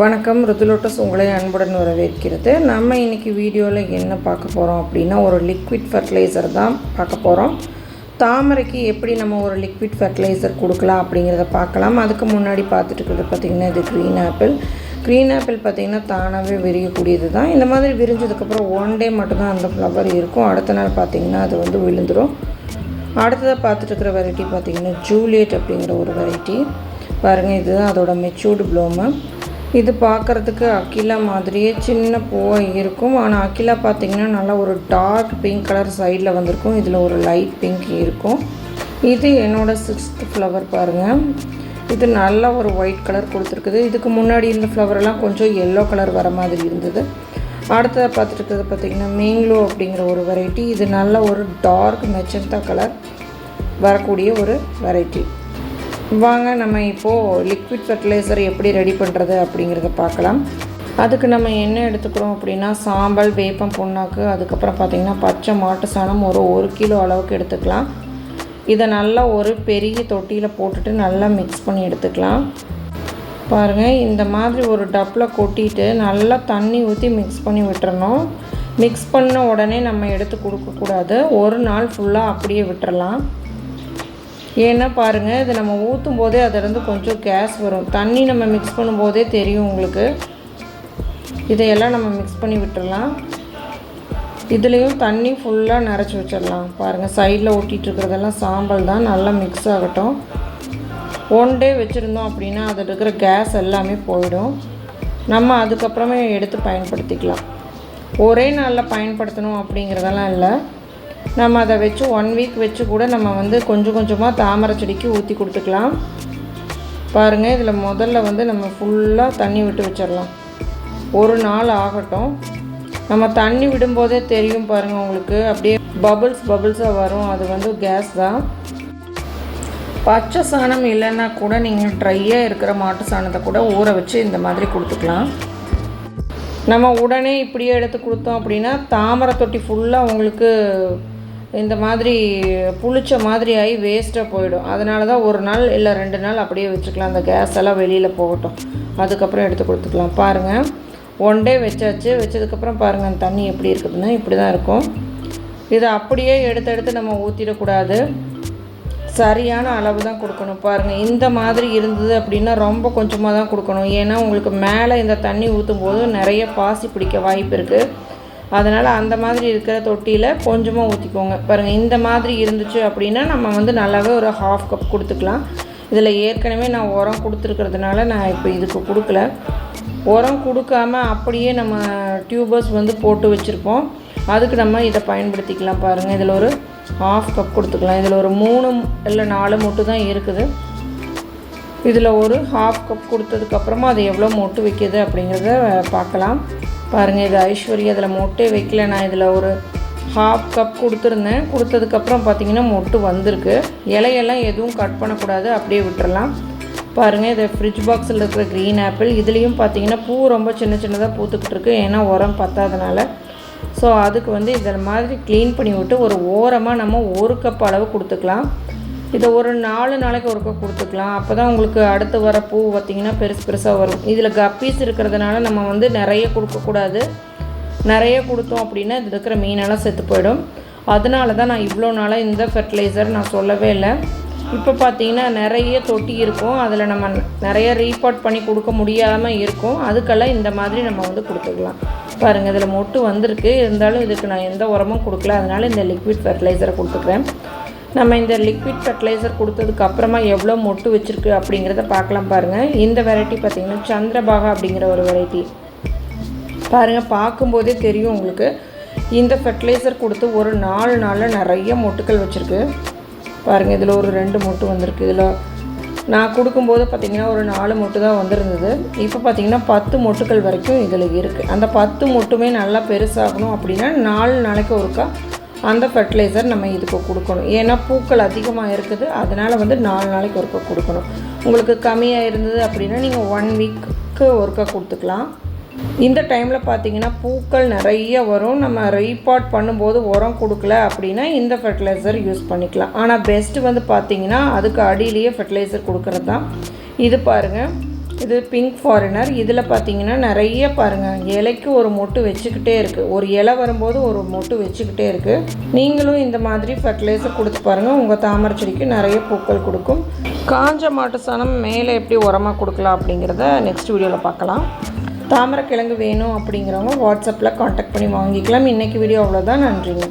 வணக்கம் ருதுலோட்டஸ் உங்களை அன்புடன் வரவேற்கிறது. நம்ம இன்னைக்கு வீடியோவில் என்ன பார்க்க போகிறோம் அப்படின்னா ஒரு லிக்விட் ஃபர்டிலைசர் தான் பார்க்க போகிறோம் தாமரைக்கு எப்படி நம்ம ஒரு லிக்விட் ஃபர்டிலைசர் கொடுக்கலாம் அப்படிங்கிறத பார்க்கலாம். அதுக்கு முன்னாடி பார்த்துட்டு இருக்கிறது பார்த்திங்கன்னா இது க்ரீன் ஆப்பிள் க்ரீன் ஆப்பிள் பார்த்திங்கன்னா தானாகவே விரியக்கூடியது தான். இந்த மாதிரி விரிஞ்சதுக்கப்புறம் ஒன் டே மட்டும்தான் அந்த ஃப்ளவர் இருக்கும். அடுத்த நாள் பார்த்திங்கன்னா அது வந்து விழுந்துடும் அடுத்ததாக பார்த்துட்டு இருக்கிற வெரைட்டி பார்த்திங்கன்னா ஜூலியட் அப்படிங்கிற ஒரு வெரைட்டி பாருங்கள் இதுதான் அதோட மெச்சூர்டு ப்ளோமு இது பார்க்குறதுக்கு அக்கிலா மாதிரியே சின்ன பூவாக இருக்கும். ஆனால் அக்கிலா பார்த்திங்கன்னா நல்லா ஒரு டார்க் பிங்க் கலர் சைடில் வந்திருக்கும். இதில் ஒரு லைட் பிங்க் இருக்கும். இது என்னோடய சிக்ஸ்த் ஃப்ளவர் பாருங்கள் இது நல்லா ஒரு ஒயிட் கலர் கொடுத்துருக்குது. இதுக்கு முன்னாடி இருந்த ஃப்ளவரெல்லாம் கொஞ்சம் எல்லோ கலர் வர மாதிரி இருந்தது. அடுத்ததாக பார்த்துட்டு பார்த்திங்கன்னா மேங்லோ அப்படிங்கிற ஒரு வெரைட்டி இது நல்ல ஒரு டார்க் மெச்சந்தா கலர் வரக்கூடிய ஒரு வெரைட்டி வாங்க நம்ம இப்போது லிக்விட் ஃபர்டிலைசர் எப்படி ரெடி பண்ணுறது அப்படிங்கிறத பார்க்கலாம். அதுக்கு நம்ம என்ன எடுத்துக்கிறோம் அப்படின்னா சாம்பல் வேப்பம் புண்ணாக்கு அதுக்கப்புறம் பார்த்திங்கன்னா பச்சை மாட்டு சாணம் ஒரு ஒரு கிலோ அளவுக்கு எடுத்துக்கலாம். இதை நல்லா ஒரு பெரிய தொட்டியில் போட்டுட்டு நல்லா மிக்ஸ் பண்ணி எடுத்துக்கலாம். பாருங்கள் இந்த மாதிரி ஒரு டப்பில் கொட்டிட்டு நல்லா தண்ணி ஊற்றி மிக்ஸ் பண்ணி விட்டுறணும். மிக்ஸ் பண்ண உடனே நம்ம எடுத்து கொடுக்கக்கூடாது. ஒரு நாள் ஃபுல்லாக அப்படியே விட்டுறலாம். ஏன்னா பாருங்கள் இது நம்ம ஊற்றும் போதே அதிலேருந்து கொஞ்சம் கேஸ் வரும். தண்ணி நம்ம மிக்ஸ் பண்ணும்போதே தெரியும் உங்களுக்கு. இதையெல்லாம் நம்ம மிக்ஸ் பண்ணி விட்டுறலாம். இதுலேயும் தண்ணி ஃபுல்லாக நிறச்சி வச்சிடலாம். பாருங்கள் சைடில் ஒட்டிகிட்டு இருக்கிறதெல்லாம் சாம்பல் தான் நல்லா மிக்ஸ் ஆகட்டும். ஒன் டே வச்சுருந்தோம் அப்படின்னா அதில் இருக்கிற கேஸ் எல்லாமே போயிடும். நம்ம அதுக்கப்புறமே எடுத்து பயன்படுத்திக்கலாம். ஒரே நாளில் பயன்படுத்தணும் அப்படிங்கிறதெல்லாம் இல்லை. நம்ம அதை வச்சு ஒன் வீக் வச்சு கூட நம்ம வந்து கொஞ்சம் கொஞ்சமாக தாமரை செடிக்கு ஊற்றி கொடுத்துக்கலாம். பாருங்கள் இதில் முதல்ல வந்து நம்ம ஃபுல்லாக தண்ணி விட்டு வச்சிடலாம். ஒரு நாள் ஆகட்டும். நம்ம தண்ணி விடும்போதே தெரியும் பாருங்கள் உங்களுக்கு. அப்படியே பபுள்ஸ் பபுள்ஸாக வரும். அது வந்து கேஸ் தான் பச்சை சாணம் இல்லைன்னா கூட நீங்கள் ட்ரையாக இருக்கிற மாட்டு சாணத்தை கூட ஊற வச்சு இந்த மாதிரி கொடுத்துக்கலாம். நம்ம உடனே இப்படியே எடுத்து கொடுத்தோம் அப்படின்னா தாமரை தொட்டி ஃபுல்லாக உங்களுக்கு இந்த மாதிரி புளிச்ச மாதிரி ஆகி வேஸ்ட்டாக போயிடும். அதனால தான் ஒரு நாள் இல்லை ரெண்டு நாள் அப்படியே வச்சுக்கலாம். அந்த கேஸ் எல்லாம் வெளியில் போகட்டும். அதுக்கப்புறம் எடுத்து கொடுத்துக்கலாம். பாருங்கள் ஒன் டே வச்சாச்சு. வச்சதுக்கப்புறம் பாருங்கள் அந்த தண்ணி எப்படி இருக்குதுன்னா. இப்படி தான் இருக்கும். இதை அப்படியே எடுத்து எடுத்து நம்ம ஊற்றிடக்கூடாது சரியான அளவு தான் கொடுக்கணும். பாருங்கள் இந்த மாதிரி இருந்தது அப்படின்னா ரொம்ப கொஞ்சமாக தான் கொடுக்கணும். ஏன்னா உங்களுக்கு மேலே இந்த தண்ணி ஊற்றும் போது நிறைய பாசி பிடிக்க வாய்ப்பு இருக்குது அதனால் அந்த மாதிரி இருக்கிற தொட்டியில் கொஞ்சமாக ஊற்றிக்கோங்க பாருங்கள் இந்த மாதிரி இருந்துச்சு அப்படின்னா நம்ம வந்து நல்லாவே ஒரு ஹாஃப் கப் கொடுத்துக்கலாம். இதில் ஏற்கனவே நான் உரம் கொடுத்துருக்கிறதுனால நான் இப்போ இதுக்கு கொடுக்கல. உரம் கொடுக்காம அப்படியே நம்ம டியூபர்ஸ் வந்து போட்டு வச்சுருப்போம். அதுக்கு நம்ம இதை பயன்படுத்திக்கலாம் பாருங்கள் இதில் ஒரு ஹாஃப் கப் கொடுத்துக்கலாம். இதில் ஒரு மூணு இல்லை நாலு மொட்டு தான் இருக்குது. இதில் ஒரு ஹாஃப் கப் கொடுத்ததுக்கப்புறமா அது எவ்வளோ மொட்டு வைக்கிது அப்படிங்கிறத பார்க்கலாம். பாருங்கள் இது ஐஸ்வர்யா அதில் மொட்டே வைக்கல. நான் இதில் ஒரு ஹாஃப் கப் கொடுத்துருந்தேன். கொடுத்ததுக்கப்புறம் பார்த்திங்கன்னா மொட்டு வந்திருக்கு. இலையெல்லாம் எதுவும் கட் பண்ணக்கூடாது. அப்படியே விட்டுறலாம். பாருங்கள் இது ஃப்ரிட்ஜ் பாக்ஸில் இருக்கிற க்ரீன் ஆப்பிள் இதுலேயும் பார்த்தீங்கன்னா பூ ரொம்ப சின்ன சின்னதாக பூத்துக்கிட்டு இருக்கு. ஏன்னா உரம் பத்தாதனால. ஸோ அதுக்கு வந்து இதில் மாதிரி க்ளீன் பண்ணி விட்டு ஒரு ஓரமாக நம்ம ஒரு கப் அளவு கொடுத்துக்கலாம். இதை ஒரு நாலு நாளைக்கு ஒருக்கா கொடுத்துக்கலாம். அப்போ தான் உங்களுக்கு அடுத்து வர பூ பார்த்திங்கன்னா பெருசு பெருசாக வரும். இதில் கப்பீஸ் இருக்கிறதுனால நம்ம வந்து நிறைய கொடுக்கக்கூடாது நிறைய கொடுத்தோம் அப்படின்னா இதில் இருக்கிற மீனெல்லாம் செத்து போயிடும். அதனால தான் நான் இவ்வளோ நாளாக இந்த ஃபெர்டிலைசர் நான் சொல்லவே இல்லை. இப்போ பார்த்தீங்கன்னா நிறைய தொட்டி இருக்கும். அதில் நம்ம நிறைய ரீபாட் பண்ணி கொடுக்க முடியாமல் இருக்கும். அதுக்கெல்லாம் இந்த மாதிரி நம்ம வந்து கொடுத்துக்கலாம். பாருங்கள் இதில் மொட்டு வந்திருக்கு. இருந்தாலும் இதுக்கு நான் எந்த உரமும் கொடுக்கல. அதனால் இந்த லிக்விட் ஃபெர்டிலைசரை கொடுத்துக்கிறேன். நம்ம இந்த லிக்விட் ஃபெர்டிலைசர் கொடுத்ததுக்கு அப்புறமா எவ்வளோ மொட்டு வச்சுருக்கு அப்படிங்கிறத பார்க்கலாம் பாருங்கள் இந்த வெரைட்டி பார்த்திங்கன்னா சந்திரபாகா அப்படிங்கிற ஒரு வெரைட்டி பாருங்கள் பார்க்கும்போதே தெரியும் உங்களுக்கு. இந்த ஃபெர்டிலைசர் கொடுத்து ஒரு நாலு நாளில் நிறைய மொட்டுக்கள் வச்சுருக்கு. பாருங்கள் இதில் ஒரு ரெண்டு மொட்டு வந்திருக்கு. இதில் நான் கொடுக்கும்போது பார்த்திங்கன்னா ஒரு நாலு மொட்டு தான் வந்திருந்தது. இப்போ பார்த்திங்கன்னா பத்து மொட்டுக்கள் வரைக்கும் இதில் இருக்குது அந்த பத்து மொட்டுமே நல்லா பெருசாகணும் அப்படின்னா நாலு நாளைக்கு ஒருக்கா அந்த ஃபெர்டிலைசர் நம்ம இதுக்கு கொடுக்கணும். ஏன்னா பூக்கள் அதிகமாக இருக்குது அதனால் வந்து நாலு நாளைக்கு ஒருக்க கொடுக்கணும். உங்களுக்கு கம்மியாக இருந்தது அப்படின்னா நீங்கள் ஒன் வீக்கு ஒருக்கா கொடுத்துக்கலாம். இந்த டைமில் பார்த்தீங்கன்னா பூக்கள் நிறைய வரும். நம்ம ரீபாட் பண்ணும்போது உரம் கொடுக்கல அப்படின்னா இந்த ஃபெர்டிலைசர் யூஸ் பண்ணிக்கலாம். ஆனால் பெஸ்ட்டு வந்து பார்த்தீங்கன்னா அதுக்கு அடியிலேயே ஃபெர்டிலைசர் கொடுக்குறது தான் இது பாருங்கள் இது பிங்க் ஃபாரினர் இதில் பார்த்தீங்கன்னா நிறைய பாருங்கள் இலைக்கு ஒரு மொட்டு வச்சுக்கிட்டே இருக்குது ஒரு இலை வரும்போது ஒரு மொட்டு வச்சுக்கிட்டே இருக்குது நீங்களும் இந்த மாதிரி ஃபர்டிலைசர் கொடுத்து பாருங்கள் உங்கள் தாமரை செடிக்கு நிறைய பூக்கள் கொடுக்கும். காஞ்ச மாட்டு சாணம் மேலே எப்படி உரமாக கொடுக்கலாம் அப்படிங்கிறத நெக்ஸ்ட் வீடியோவில் பார்க்கலாம். தாமரை கிழங்கு வேணும் அப்படிங்கிறவங்க வாட்ஸ்அப்பில் காண்டாக்ட் பண்ணி வாங்கிக்கலாம். இன்றைக்கி வீடியோ அவ்வளோதான் நன்றிங்க.